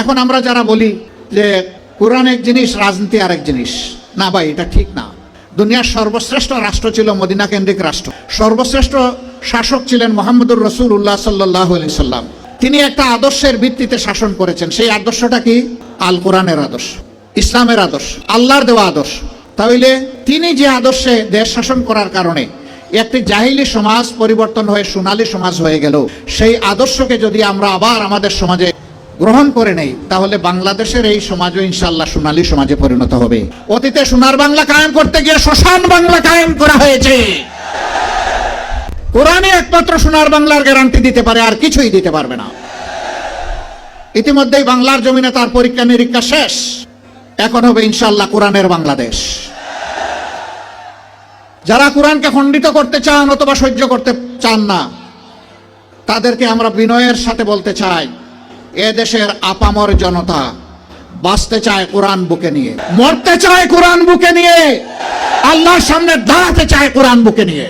এখন আমরা যারা বলি যে কোরআন এক জিনিস, রাজনীতি আরেক জিনিস। না ভাই, এটা ঠিক না। দুনিয়ার সর্বশ্রেষ্ঠ রাষ্ট্র ছিল মদিনা কেন্দ্রিক রাষ্ট্র। সর্বশ্রেষ্ঠ শাসক ছিলেন মোহাম্মদুর রসুল উল্লাহ সাল্লাহ সাল্লাম। তিনি একটা আদর্শের ভিত্তিতে শাসন করেছেন। সেই আদর্শটা কি? আল কোরআনের আদর্শ, ইসলামের আদর্শ, আল্লাহর দেওয়া আদর্শ। তাহলে তিনি যে আদর্শে দেশ শাসন করার কারণে একটি জাহিলি সমাজ পরিবর্তন হয়ে, সোনালী সমাজ হয়ে গেল, সেই আদর্শকে যদি আমরা আবার আমাদের সমাজে গ্রহণ করে নেই, তাহলে বাংলাদেশের এই সমাজও ইনশাল্লাহ সোনালী সমাজে পরিণত হবে। অতীতে সোনার বাংলা কায়েম করতে গিয়ে শ্মশান বাংলা কায়েম করা হয়েছে। কোরআনে একমাত্র সোনার বাংলার গ্যারান্টি দিতে পারে, আর কিছুই দিতে পারবে না। ইতিমধ্যেই বাংলার জমিনে তার পরীক্ষা নিরীক্ষা শেষ। এখন হবে ইনশাল্লাহ কোরআনের বাংলাদেশ। যারা কোরআনকে খণ্ডিত করতে চান অথবা সহ্য করতে চান না, তাদেরকে আমরা বিনয়ের সাথে বলতে চাই। এ দেশের আপামর জনতা বাঁচতে চায় কোরআন বুকে নিয়ে। মরতে চায় কোরআন বুকে নিয়ে। আল্লাহর সামনে দাঁড়াতে চায় কোরআন বুকে নিয়ে।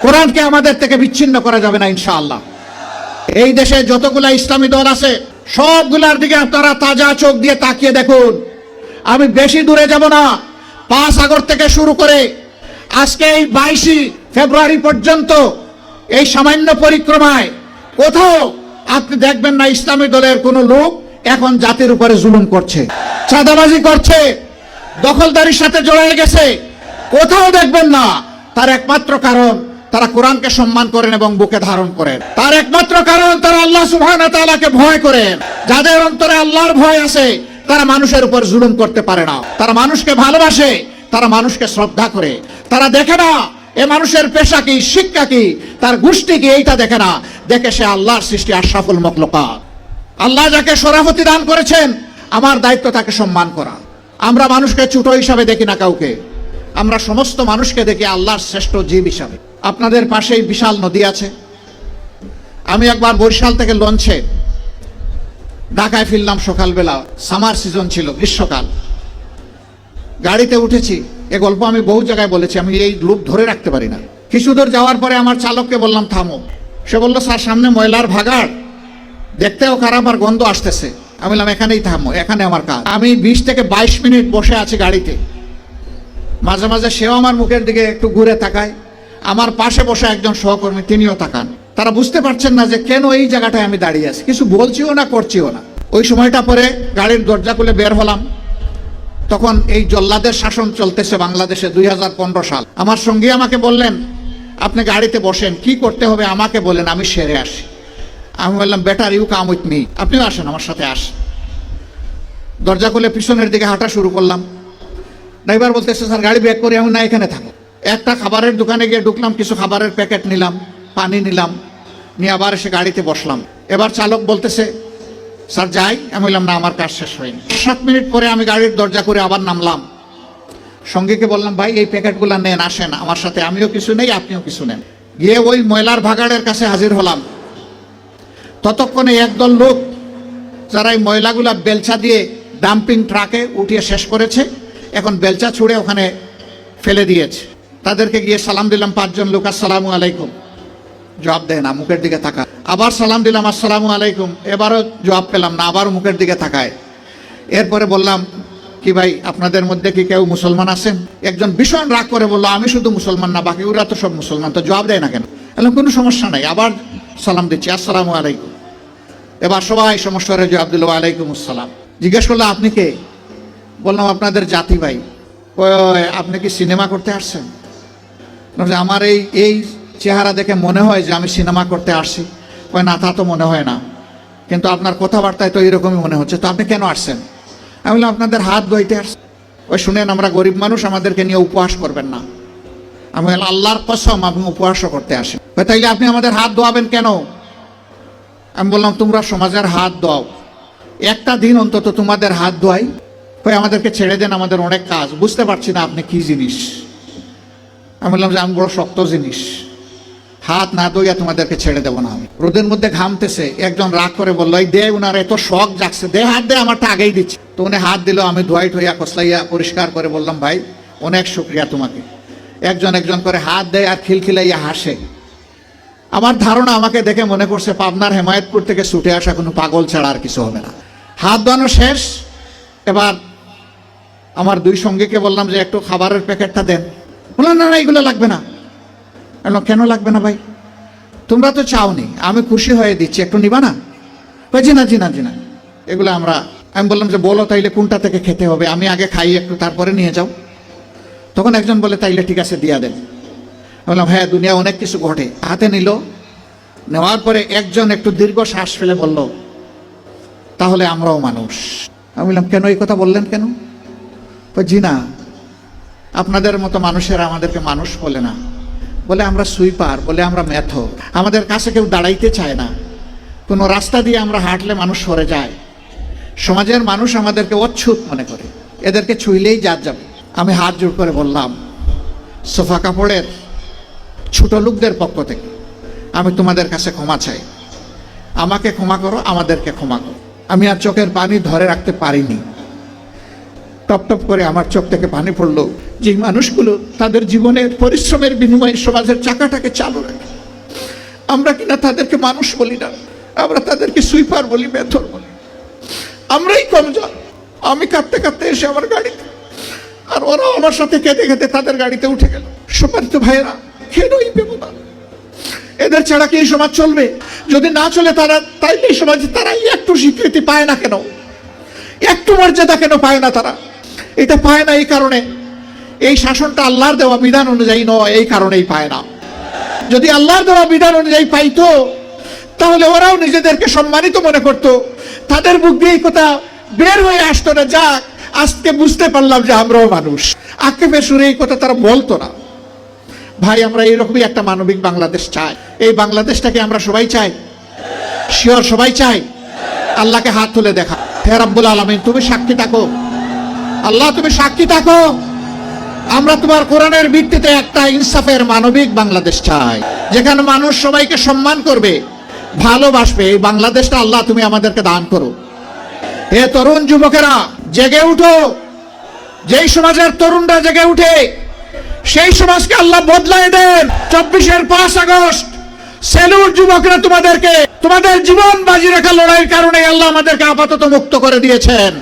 কোরআনকে আমাদের থেকে বিচ্ছিন্ন করা যাবে না, ইনশাআল্লাহ। এই দেশে যতগুলা ইসলামী দল আছে, সবগুলার দিকে আপনারা তাজা চোখ দিয়ে তাকিয়ে দেখুন। আমি বেশি দূরে যাব না। পাঁচ আগর থেকে শুরু করে আজকে এই বাইশে ফেব্রুয়ারি পর্যন্ত এই সামান্য পরিক্রমায় কোথাও আপনি দেখবেন না, ইসলামী দলের কোনো লোক এখন জাতির উপরে জুলুম করছে, চাঁদাবাজি করছে, দখলদারির সাথে জড়িয়ে গেছে। কোথাও দেখবেন না, তার একমাত্র কারণ তারা কোরআনকে সম্মান করেন এবং বুকে ধারণ করেন। তার একমাত্র কারণ তারা আল্লাহ সুবহানাহু ভয় করেন। যাদের অন্তরে আল্লাহর ভয় আছে, তারা মানুষের উপর জুলুম করতে পারে না। তারা মানুষকে ভালোবাসে, তারা মানুষকে শ্রদ্ধা করে। তারা দেখে না এ মানুষের পেশা কি, শিক্ষা কি? তার গোষ্ঠী কি এইটা দেখে না। দেখে সে আল্লাহর সৃষ্টি আর আশরাফুল মখলুকাত। আল্লাহ যাকে সরাফতি দান করেছেন, আমার দায়িত্ব তাকে সম্মান করা। আমরা মানুষকে ছোট হিসাবে দেখি না কাউকে। আমরা সমস্ত মানুষকে দেখি আল্লাহর শ্রেষ্ঠ জীব হিসাবে। আপনাদের পাশেই বিশাল নদী আছে। আমি একবার বরিশাল থেকে লঞ্চে ঢাকায় ফিরলাম সকালবেলা। সামার সিজন ছিল, গ্রীষ্মকাল। গাড়িতে উঠেছি। এ গল্প আমি বহু জায়গায় বলেছি, আমি এই লুপ ধরে রাখতে পারি না। কিছু দূর যাওয়ার পরে আমার চালককে বললাম, থামো। সে বলল, স্যার, সামনে ময়লার ভাগাড়। দেখতেও খারাপ আর গন্ধ আসতেছে। আমি বললাম, এখানেই থামো, এখানে আমার কাজ। আমি বিশ থেকে বাইশ মিনিট বসে আছি গাড়িতে। মাঝে মাঝে সেও আমার মুখের দিকে একটু ঘুরে তাকায়। আমার পাশে বসে একজন সহকর্মী, তিনিও তাকান। তারা বুঝতে পারছেন না যে কেন এই জায়গাটায় আমি দাঁড়িয়ে আছি। কিছু বলছিও না, করছিও না। ওই সময়টা পরে গাড়ির দরজা খুলে বের হলাম। তখন এই জল্লাদের শাসন চলতেছে বাংলাদেশে দুই হাজার পনেরো সাল। আমার সঙ্গী আমাকে বললেন, আপনি গাড়িতে বসেন, কি করতে হবে আমাকে বলেন, আমি সেরে আসি। আমি বললাম better you come with me. আপনিও আসেন আমার সাথে আসেন দরজা খুলে পিছনের দিকে হাঁটা শুরু করলাম। ড্রাইভার বলতেছে, স্যার, গাড়ি ব্যাক করে, আমি না, এখানে থাকো। একটা খাবারের দোকানে গিয়ে ঢুকলাম, কিছু খাবারের প্যাকেট নিলাম, পানি নিলাম, নিয়ে আবার এসে গাড়িতে বসলাম। এবার চালক বলতেছে স্যার, যাই, আমি বললাম, না, আমার কাজ শেষ হয়নি। সাত মিনিট পরে আমি গাড়ির দরজা করে আবার নামলাম। সঙ্গীকে বললাম, ভাই, এই প্যাকেটগুলো নেন, আসেন, আমার সাথে। আমিও কিছু নেই, আপনিও কিছু নেন। গিয়ে ওই ময়লার ভাগাড়ের কাছে হাজির হলাম। ততক্ষণে একদল লোক, যারা এই ময়লাগুলা বেলচা দিয়ে ডাম্পিং ট্রাকে উঠিয়ে শেষ করেছে, এখন বেলচা ছুঁড়ে ওখানে ফেলে দিয়েছে। তাদেরকে গিয়ে সালাম দিলাম, পাঁচজন লোক, আসসালামু আলাইকুম। জবাব দেয় না, মুখের দিকে তাকা আবার সালাম দিলাম, আসসালামু আলাইকুম। এবারও জবাব পেলাম না, আবার মুখের দিকে তাকায়। এরপরে বললাম, কি ভাই, আপনাদের মধ্যে কি কেউ মুসলমান আছেন? একজন ভীষণ রাগ করে বলল, আমি শুধু মুসলমান না, বাকি ওরা তো সব মুসলমান। তো জবাব দেয় না কেন? বললাম কোনো সমস্যা নাই। আবার সালাম দিচ্ছি, আসসালামু আলাইকুম। এবার সবাই সমস্যা হয়ে জবাব দিল আলাইকুম আসসালাম। জিজ্ঞেস করল, আপনি কে? বললাম, আপনাদের জাতি ভাই। আপনি কি সিনেমা করতে আসছেন? আমার এই এই চেহারা দেখে মনে হয় যে আমি সিনেমা করতে আসছি। কয়, না, তা তো মনে হয় না। কিন্তু আপনার কথাবার্তায় তো এরকমই মনে হচ্ছে। তো আপনি কেন আসছেন? আমি বললাম, আপনাদের হাত ধুইতে আসছেন ওই শুনেন, আমরা গরিব মানুষ, আমাদেরকে নিয়ে উপহাস করবেন না। আমি বললাম, আল্লাহর কসম আপনি উপহাসও করতে আসেন তাইলে আপনি আমাদের হাত ধোয়াবেন কেন? আমি বললাম, তোমরা সমাজের হাত দাও একটা দিন অন্তত তোমাদের হাত ধোয়াই। কই আমাদেরকে ছেড়ে দেন, আমাদের অনেক কাজ। বুঝতে পারছি না আপনি কি জিনিস? আমি বললাম যে আমি বড় শক্ত জিনিস। হাত না দইয়া তোমাদেরকে ছেড়ে দেবো না আমি। রোদের মধ্যে ঘামতেছে, একজন রাগ করে বলল, এই দে উনার এত শখ জাগছে, দে হাত দে, আমারটা আগেই দিচ্ছে। তো উনি হাত দিল, আমি ধোয়াই ঠইয়া কসলাইয়া পরিষ্কার করে বললাম, ভাই, অনেক শুক্রিয়া তোমাকে। একজন একজন করে হাত দেয় আর খিলখিলাইয়া হাসে। আমার ধারণা আমাকে দেখে মনে করছে পাবনার হেমায়তপুর থেকে ছুটে আসা কোনো পাগল ছাড়া আর কিছু হবে না। হাত ধোয়ানো শেষ। এবার আমার দুই সঙ্গীকে বললাম যে, একটু খাবারের প্যাকেটটা দেন। বললাম, না না, এগুলো লাগবে না। কেন লাগবে না ভাই? তোমরা তো চাওনি, আমি খুশি হয়ে দিচ্ছি, একটু নিবা না? জি না জি না জি না এগুলো আমরা, আমি বললাম যে বলো তাইলে কোনটা থেকে খেতে হবে, আমি আগে খাই, একটু তারপরে নিয়ে যাও। তখন একজন বলে, তাইলে ঠিক আছে, দিয়া দেন। বললাম হ্যাঁ দুনিয়া অনেক কিছু ঘটে। হাতে নিল, নেওয়ার পরে একজন একটু দীর্ঘ শ্বাস ফেলে বলল, তাহলে আমরাও মানুষ। আমি বললাম, কেন এই কথা বললেন কেন? জি না আপনাদের মতো মানুষেরা আমাদেরকে মানুষ বলে না। বলে আমরা সুইপার, বলে আমরা ম্যাথ। আমাদের কাছে কেউ দাঁড়াইতে চায় না। কোনো রাস্তা দিয়ে আমরা হাঁটলে মানুষ সরে যায়। সমাজের মানুষ আমাদেরকে অচ্ছুত মনে করে। এদেরকে ছুইলেই জাত যাবে। আমি হাত জোর করে বললাম, সোফা কাপড়ের ছোট লোকদের পক্ষ থেকে আমি তোমাদের কাছে ক্ষমা চাই। আমাকে ক্ষমা করো, আমাদেরকে ক্ষমা করো। আমি আর চোখের পানি ধরে রাখতে পারিনি। টপ টপ করে আমার চোখ থেকে পানি পড়ল। যে মানুষগুলো তাদের জীবনের পরিশ্রমের বিনিময়ে সমাজের চাকাটাকে চালু রাখে। আমরা কিনা তাদেরকে মানুষ বলি না, আমরা তাদেরকে সুইপার বলি মেথর বলি। আমরাই কমজোর আমি কাঁদতে কাঁদতে এসে আমার গাড়িতে, আর ওরা আমার সাথে কেঁদে কেঁদে তাদের গাড়িতে উঠে গেল। সম্মানিত ভাইয়েরা কেন এই এদের ছাড়া কি এই সমাজ চলবে? যদি না চলে তারা, তাইলে এই সমাজে তারা একটু স্বীকৃতি পায় না কেন? একটু মর্যাদা কেন পায় না তারা? এটা পায় না এই কারণে। এই শাসনটা আল্লাহর দেওয়া বিধান অনুযায়ী নয়, এই কারণেই পায় না। যদি আল্লাহর দেওয়া বিধান অনুযায়ী পাইতো, তাহলে ওরাও নিজেদেরকে সম্মানিত মনে করত। তাদের মুখ দিয়ে কথা বের হয়ে আসতো না, যাক, আজকে বুঝতে পারলাম যে আমরাও মানুষ। আক্ষেপের সুরে এই কথা তারা বলতো না। ভাই, আমরা এইরকমই একটা মানবিক বাংলাদেশ চাই। এই বাংলাদেশটাকে আমরা সবাই চাই। শিওর সবাই চাই। আল্লাহকে হাত তুলে দেখা। হে রাব্বুল আলামিন, তুমি সাক্ষী থাকো। আল্লাহ, তুমি সাক্ষী থাকো। আমরা তোমার কোরআনের ভিত্তিতে একটা ইনসাফের মানবিক বাংলাদেশ চাই, যেখানে মানুষ সবাইকে সম্মান করবে, ভালোবাসবে। এই বাংলাদেশটা আল্লাহ, তুমি আমাদেরকে দান করো। হে তরুণ যুবকেরা, জেগে উঠো। যেই সমাজের তরুণরা জেগে উঠে, সেই সমাজকে আল্লাহ বদলায় দেন। চব্বিশের পাঁচ আগস্ট, সেলুর যুবকরা তোমাদেরকে, তোমাদের জীবন বাজি রাখা লড়াইয়ের কারণে আল্লাহ আমাদেরকে আপাতত মুক্ত করে দিয়েছেন।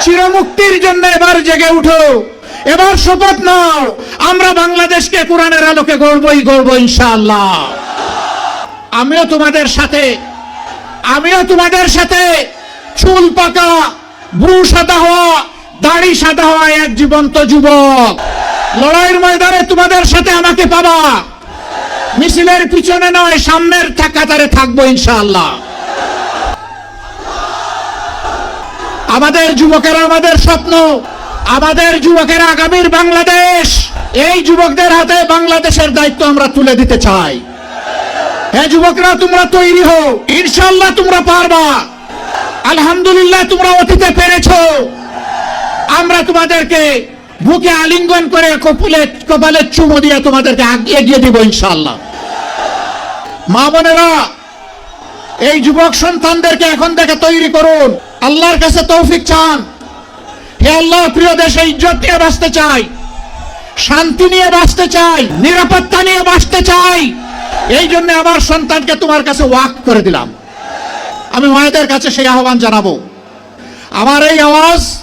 চিরমুক্তির জন্য এবার জেগে উঠো। এবার শপথ নাও। আমরা বাংলাদেশকে কোরআনের আলোকে গড়বই, গড়ব ইনশাআল্লাহ। আমিও তোমাদের সাথে। আমিও তোমাদের সাথে। চুল পাকা, ভ্রু সাদা হওয়া, দাড়ি সাদা হওয়া এক জীবন্ত যুবক। লড়াইয়ের ময়দানে তোমাদের সাথে আমাকে পাবা। মিছিলের পিছনে নয়, সামনের থা- কাতারে থাকব ইনশাআল্লাহ। আমাদের যুবকেরা আমাদের স্বপ্ন। আমাদের যুবকেরা আগামীর বাংলাদেশ। এই যুবকদের হাতে বাংলাদেশের দায়িত্ব আমরা তুলে দিতে চাই। হ্যাঁ যুবকরা, তোমরা তৈরি হও। ইনশাল্লাহ তোমরা পারবা। আলহামদুলিল্লাহ তোমরা অতীতে পেরেছ। আমরা তোমাদেরকে বুকে আলিঙ্গন করে কপুলে, কপালে চুমো দিয়ে তোমাদেরকে এগিয়ে দিব ইনশাল্লাহ মা বোনেরা এই যুবক সন্তানদেরকে এখন থেকে তৈরি করুন। আল্লাহর কাছে তৌফিক চান। হে আল্লাহ, প্রিয় দেশে ইজ্জত নিয়ে বাঁচতে চাই। শান্তি নিয়ে বাঁচতে চাই। নিরাপত্তা নিয়ে বাঁচতে চাই। এই জন্য আমার সন্তানকে তোমার কাছে ওয়াক করে দিলাম। আমি মায়েদের কাছে সেই আহ্বান জানাব। আমার এই আওয়াজ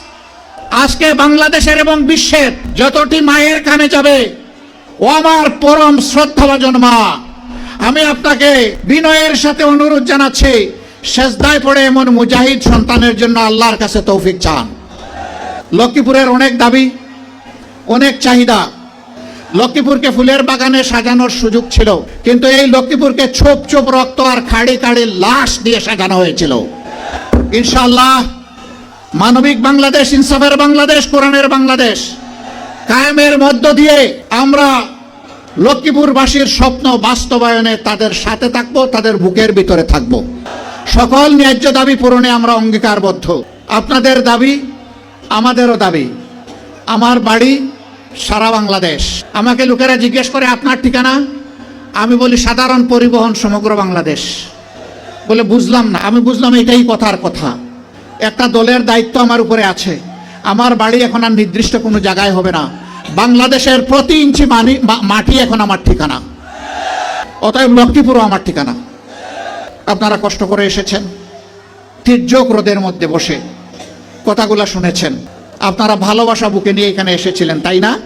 আজকে বাংলাদেশের এবং বিশ্বের যতটি মায়ের কানে যাবে, ও আমার পরম শ্রদ্ধাভাজন মা। আমি আপনাকে বিনয়ের সাথে অনুরোধ জানাচ্ছি শেষদায় পড়ে এমন মুজাহিদ সন্তানের জন্য আল্লাহর কাছে তৌফিক চান। লক্ষ্মীপুরের অনেক দাবি, অনেক চাহিদা। লক্ষ্মীপুরকে ফুলের বাগানে সাজানোর সুযোগ ছিল, কিন্তু এই লক্ষ্মীপুরকে ছোপ ছোপ রক্ত আর খাড়ি খাড়ি লাশ দিয়ে সাজানো হয়েছিল। ইনশাল্লাহ মানবিক বাংলাদেশ, ইনসাফের বাংলাদেশ, কোরআনের বাংলাদেশ কায়েমের মধ্য দিয়ে আমরা লক্ষ্মীপুরবাসীর স্বপ্ন বাস্তবায়নে তাদের সাথে থাকব, তাদের বুকের ভিতরে থাকব। সকল ন্যায্য দাবি পূরণে আমরা অঙ্গীকারবদ্ধ। আপনাদের দাবি, আমাদেরও দাবি। আমার বাড়ি সারা বাংলাদেশ। আমাকে লোকেরা জিজ্ঞেস করে, আপনার ঠিকানা? আমি বলি, সাধারণ পরিবহন সমগ্র বাংলাদেশ। বলে, বুঝলাম না। আমি বুঝলাম, এটাই কথার কথা। একটা দলের দায়িত্ব আমার উপরে আছে। আমার বাড়ি এখন আর নির্দিষ্ট কোনো জায়গায় হবে না। বাংলাদেশের প্রতি ইঞ্চি মাটি এখন আমার ঠিকানা। অতএব লক্ষ্মীপুরও আমার ঠিকানা। আপনারা কষ্ট করে এসেছেন। তির্যক রোদের মধ্যে বসে কথাগুলো শুনেছেন। আপনারা ভালোবাসা বুকে নিয়ে এখানে এসেছিলেন, তাই না?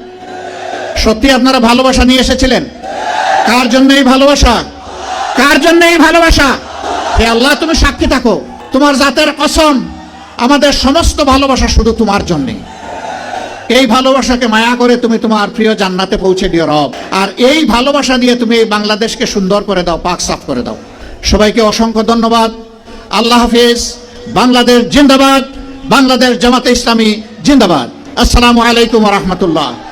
সত্যি আপনারা ভালোবাসা নিয়ে এসেছিলেন? কার জন্য এই ভালোবাসা? কার জন্য এই ভালোবাসা? হে আল্লাহ, তুমি সাক্ষী থাকো। তোমার জাতের কসম, আমাদের সমস্ত ভালোবাসা শুধু তোমার জন্যে। এই ভালোবাসাকে মায়া করে তুমি তোমার প্রিয় জান্নাতে পৌঁছে দিও রব। আর এই ভালোবাসা দিয়ে তুমি এই বাংলাদেশকে সুন্দর করে দাও, পাক সাফ করে দাও। সবাইকে অসংখ্য ধন্যবাদ। আল্লাহ হাফিজ। বাংলাদেশ জিন্দাবাদ। বাংলাদেশ জামাতে ইসলামী জিন্দাবাদ। আসসালামু আলাইকুম রহমতুল্লাহ।